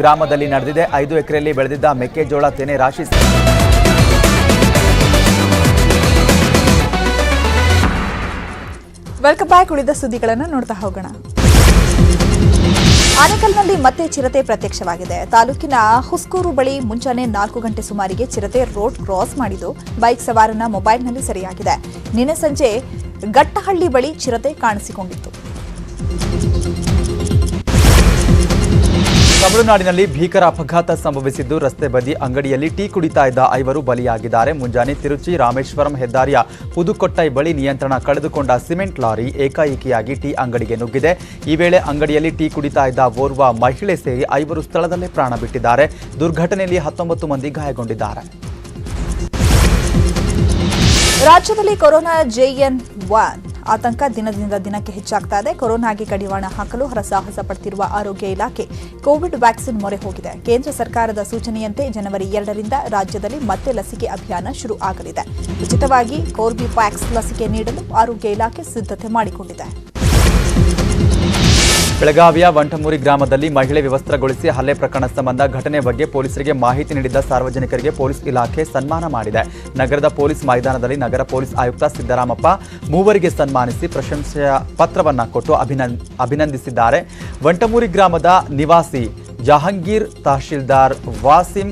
ಗ್ರಾಮದಲ್ಲಿ ನಡೆದಿದೆ. ಐದು ಎಕರೆಯಲ್ಲಿ ಬೆಳೆದಿದ್ದ ಮೆಕ್ಕೆಜೋಳ ತೆನೆ ರಾಶಿ ವೆಲ್ಕಮ್ ಬ್ಯಾಕ್. ಉಳಿದ ಸುದ್ದಿಗಳನ್ನು ನೋಡ್ತಾ ಹೋಗೋಣ. ಆನೇಕಲ್ನಲ್ಲಿ ಮತ್ತೆ ಚಿರತೆ ಪ್ರತ್ಯಕ್ಷವಾಗಿದೆ. ತಾಲೂಕಿನ ಹುಸ್ಕೂರು ಬಳಿ ಮುಂಜಾನೆ ನಾಲ್ಕು ಗಂಟೆ ಸುಮಾರಿಗೆ ಚಿರತೆ ರೋಡ್ ಕ್ರಾಸ್ ಮಾಡಿದ್ದು, ಬೈಕ್ ಸವಾರನ ಮೊಬೈಲ್ನಲ್ಲಿ ಸೆರೆಯಾಗಿದೆ. ನಿನ್ನೆ ಸಂಜೆ ಗಟ್ಟಹಳ್ಳಿ ಬಳಿ ಚಿರತೆ ಕಾಣಿಸಿಕೊಂಡಿತ್ತು. ತಮಿಳುನಾಡಿನಲ್ಲಿ ಭೀಕರ ಅಪಘಾತ ಸಂಭವಿಸಿದ್ದು ರಸ್ತೆ ಬದಿ ಅಂಗಡಿಯಲ್ಲಿ ಟೀ ಕುಡಿತಾ ಇದ್ದ ಐವರು ಬಲಿಯಾಗಿದ್ದಾರೆ. ಮುಂಜಾನೆ ತಿರುಚಿ ರಾಮೇಶ್ವರಂ ಹೆದ್ದಾರಿಯ ಪುದುಕೊಟ್ಟೈ ಬಳಿ ನಿಯಂತ್ರಣ ಕಳೆದುಕೊಂಡ ಸಿಮೆಂಟ್ ಲಾರಿ ಏಕಾಏಕಿಯಾಗಿ ಟೀ ಅಂಗಡಿಗೆ ನುಗ್ಗಿದೆ. ಈ ವೇಳೆ ಅಂಗಡಿಯಲ್ಲಿ ಟೀ ಕುಡಿತಾ ಇದ್ದ ಓರ್ವ ಮಹಿಳೆ ಸೇರಿ ಐವರು ಸ್ಥಳದಲ್ಲೇ ಪ್ರಾಣ ಬಿಟ್ಟಿದ್ದಾರೆ. ದುರ್ಘಟನೆಯಲ್ಲಿ ಹತ್ತೊಂಬತ್ತು ಮಂದಿ ಗಾಯಗೊಂಡಿದ್ದಾರೆ. ರಾಜ್ಯದಲ್ಲಿ ಕೊರೋನಾ ಜೆಎನ್ ಒನ್ ಆತಂಕ ದಿನದಿಂದ ದಿನಕ್ಕೆ ಹೆಚ್ಚಾಗ್ತಾ ಇದೆ. ಕೊರೋನಾಗೆ ಕಡಿವಾಣ ಹಾಕಲು ಹರಸಾಹಸ ಪಡ್ತಿರುವ ಆರೋಗ್ಯ ಇಲಾಖೆ ಕೋವಿಡ್ ವ್ಯಾಕ್ಸಿನ್ ಮೊರೆ ಹೋಗಿದೆ. ಕೇಂದ್ರ ಸರ್ಕಾರದ ಸೂಚನೆಯಂತೆ ಜನವರಿ ಎರಡರಿಂದ ರಾಜ್ಯದಲ್ಲಿ ಮತ್ತೆ ಲಸಿಕೆ ಅಭಿಯಾನ ಶುರು ಆಗಲಿದೆ. ಉಚಿತವಾಗಿ ಕೋರ್ಬಿವ್ಯಾಕ್ಸ್ ಲಸಿಕೆ ನೀಡಲು ಆರೋಗ್ಯ ಇಲಾಖೆ ಸಿದ್ಧತೆ ಮಾಡಿಕೊಂಡಿದೆ. ಬೆಳಗಾವಿಯ ವಂಟಮೂರಿ ಗ್ರಾಮದಲ್ಲಿ ಮಹಿಳೆ ವಿವಸ್ತ್ರಗೊಳಿಸಿ ಹಲ್ಲೆ ಪ್ರಕರಣ ಸಂಬಂಧ ಘಟನೆ ಬಗ್ಗೆ ಪೊಲೀಸರಿಗೆ ಮಾಹಿತಿ ನೀಡಿದ್ದ ಸಾರ್ವಜನಿಕರಿಗೆ ಪೊಲೀಸ್ ಇಲಾಖೆ ಸನ್ಮಾನ ಮಾಡಿದೆ. ನಗರದ ಪೊಲೀಸ್ ಮೈದಾನದಲ್ಲಿ ನಗರ ಪೊಲೀಸ್ ಆಯುಕ್ತ ಸಿದ್ದರಾಮಪ್ಪ ಮೂವರಿಗೆ ಸನ್ಮಾನಿಸಿ ಪ್ರಶಂಸೆಯ ಪತ್ರವನ್ನು ಕೊಟ್ಟು ಅಭಿನಂದ ಅಭಿನಂದಿಸಿದ್ದಾರೆ. ವಂಟಮೂರಿ ಗ್ರಾಮದ ನಿವಾಸಿ ಜಹಾಂಗೀರ್ ತಹಶೀಲ್ದಾರ್ ವಾಸಿಂ,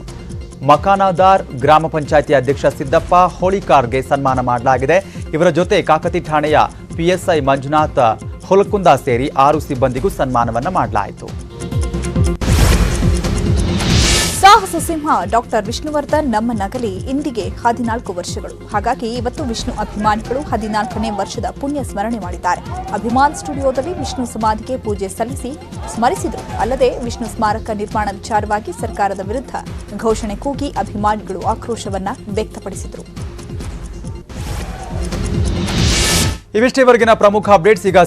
ಮಕಾನಾದಾರ್ ಗ್ರಾಮ ಪಂಚಾಯಿತಿ ಅಧ್ಯಕ್ಷ ಸಿದ್ದಪ್ಪ ಹೋಳಿಕಾರ್ಗೆ ಸನ್ಮಾನ ಮಾಡಲಾಗಿದೆ. ಇವರ ಜೊತೆ ಕಾಕತಿ ಠಾಣೆಯ ಪಿಎಸ್ಐ ಮಂಜುನಾಥ್ ಹೊಲಕುಂದ ಸೇರಿ ಆರು ಸಿಬ್ಬಂದಿಗೂ ಸನ್ಮಾನವನ್ನ ಮಾಡಲಾಯಿತು. ಸಾಹಸ ಸಿಂಹ ಡಾಕ್ಟರ್ ವಿಷ್ಣುವರ್ಧನ್ ನಮ್ಮ ನಗಲಿ ಇಂದಿಗೆ ಹದಿನಾಲ್ಕು ವರ್ಷಗಳು. ಹಾಗಾಗಿ ಇವತ್ತು ವಿಷ್ಣು ಅಭಿಮಾನಿಗಳು ಹದಿನಾಲ್ಕನೇ ವರ್ಷದ ಪುಣ್ಯ ಸ್ಮರಣೆ ಮಾಡಿದ್ದಾರೆ. ಅಭಿಮಾನ್ ಸ್ಟುಡಿಯೋದಲ್ಲಿ ವಿಷ್ಣು ಸಮಾಧಿಗೆ ಪೂಜೆ ಸಲ್ಲಿಸಿ ಸ್ಮರಿಸಿದರು. ಅಲ್ಲದೆ ವಿಷ್ಣು ಸ್ಮಾರಕ ನಿರ್ಮಾಣ ವಿಚಾರವಾಗಿ ಸರ್ಕಾರದ ವಿರುದ್ಧ ಘೋಷಣೆ ಕೂಗಿ ಅಭಿಮಾನಿಗಳು ಆಕ್ರೋಶವನ್ನ ವ್ಯಕ್ತಪಡಿಸಿದರು. ಇವಿಷ್ಟೇವರೆಗಿನ ಪ್ರಮುಖ ಅಪ್ಡೇಟ್ಸ್. ಈಗ